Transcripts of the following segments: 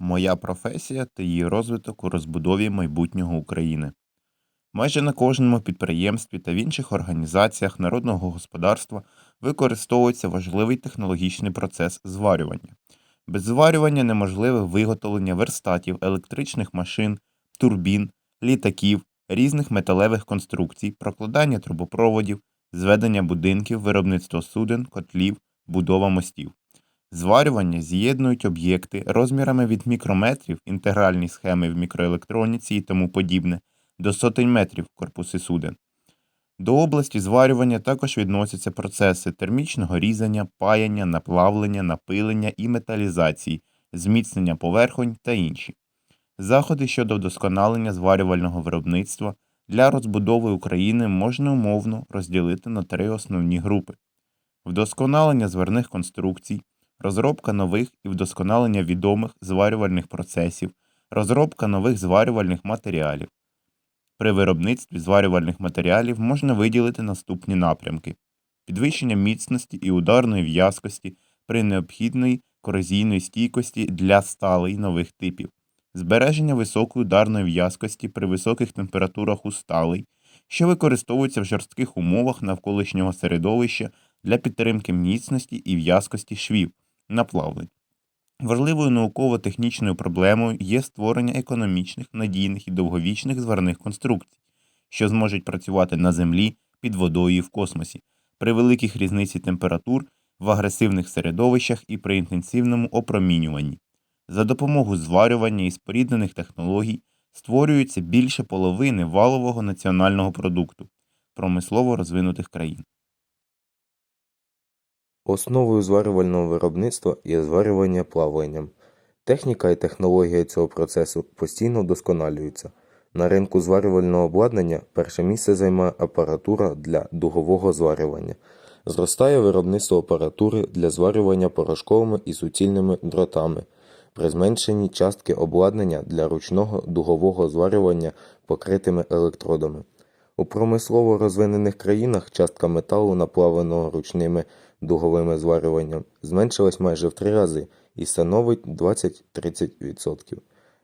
Моя професія та її розвиток у розбудові майбутнього України. Майже на кожному підприємстві та в інших організаціях народного господарства використовується важливий технологічний процес зварювання. Без зварювання неможливе виготовлення верстатів, електричних машин, турбін, літаків, різних металевих конструкцій, прокладання трубопроводів, зведення будинків, виробництво суден, котлів, будова мостів. Зварювання з'єднують об'єкти розмірами від мікрометрів, інтегральні схеми в мікроелектроніці і тому подібне, до сотень метрів корпуси суден. До області зварювання також відносяться процеси термічного різання, паяння, наплавлення, напилення і металізації, зміцнення поверхонь та інші. Заходи щодо вдосконалення зварювального виробництва для розбудови України можна умовно розділити на три основні групи: вдосконалення зварних конструкцій, розробка нових і вдосконалення відомих зварювальних процесів, розробка нових зварювальних матеріалів. При виробництві зварювальних матеріалів можна виділити наступні напрямки: підвищення міцності і ударної в'язкості при необхідної корозійної стійкості для сталей нових типів, збереження високої ударної в'язкості при високих температурах у сталей, що використовуються в жорстких умовах навколишнього середовища для підтримки міцності і в'язкості швів, наплавлень. Важливою науково-технічною проблемою є створення економічних, надійних і довговічних зварних конструкцій, що зможуть працювати на землі, під водою і в космосі, при великих різниці температур, в агресивних середовищах і при інтенсивному опромінюванні. За допомогою зварювання і споріднених технологій створюється більше половини валового національного продукту промислово розвинутих країн. Основою зварювального виробництва є зварювання плавленням. Техніка і технологія цього процесу постійно вдосконалюються. На ринку зварювального обладнання перше місце займає апаратура для дугового зварювання. Зростає виробництво апаратури для зварювання порошковими і суцільними дротами. При зменшенні частки обладнання для ручного дугового зварювання покритими електродами. У промислово розвинених країнах частка металу, наплавленого ручними дуговими зварюванням, зменшилась майже в три рази і становить 20-30%.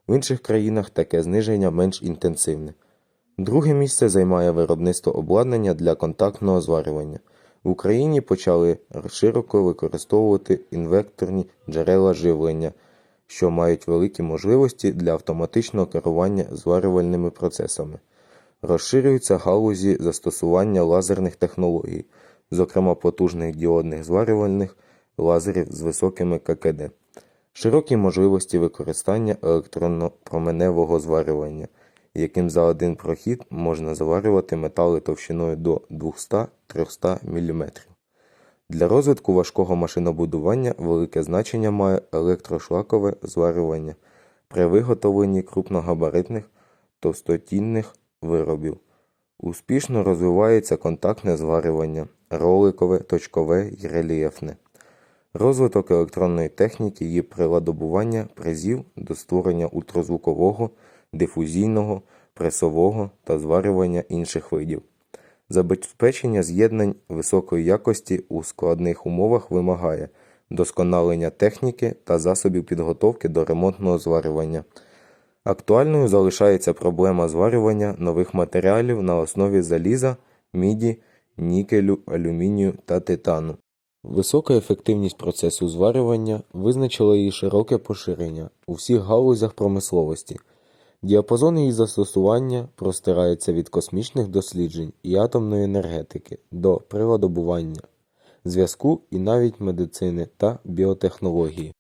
В інших країнах таке зниження менш інтенсивне. Друге місце займає виробництво обладнання для контактного зварювання. В Україні почали широко використовувати інвекторні джерела живлення, що мають великі можливості для автоматичного керування зварювальними процесами. Розширюються галузі застосування лазерних технологій, зокрема потужних діодних зварювальних лазерів з високими ККД. Широкі можливості використання електронно-променевого зварювання, яким за один прохід можна зварювати метали товщиною до 200-300 мм. Для розвитку важкого машинобудування велике значення має електрошлакове зварювання при виготовленні крупногабаритних товстотінних виробів. Успішно розвивається контактне зварювання, роликове, точкове і рельєфне. Розвиток електронної техніки і приладобування призів до створення ультразвукового, дифузійного, пресового та зварювання інших видів. Забезпечення з'єднань високої якості у складних умовах вимагає досконалення техніки та засобів підготовки до ремонтного зварювання. Актуальною залишається проблема зварювання нових матеріалів на основі заліза, міді, нікелю, алюмінію та титану. Висока ефективність процесу зварювання визначила її широке поширення у всіх галузях промисловості. Діапазон її застосування простирається від космічних досліджень і атомної енергетики до приладобування, зв'язку і навіть медицини та біотехнології.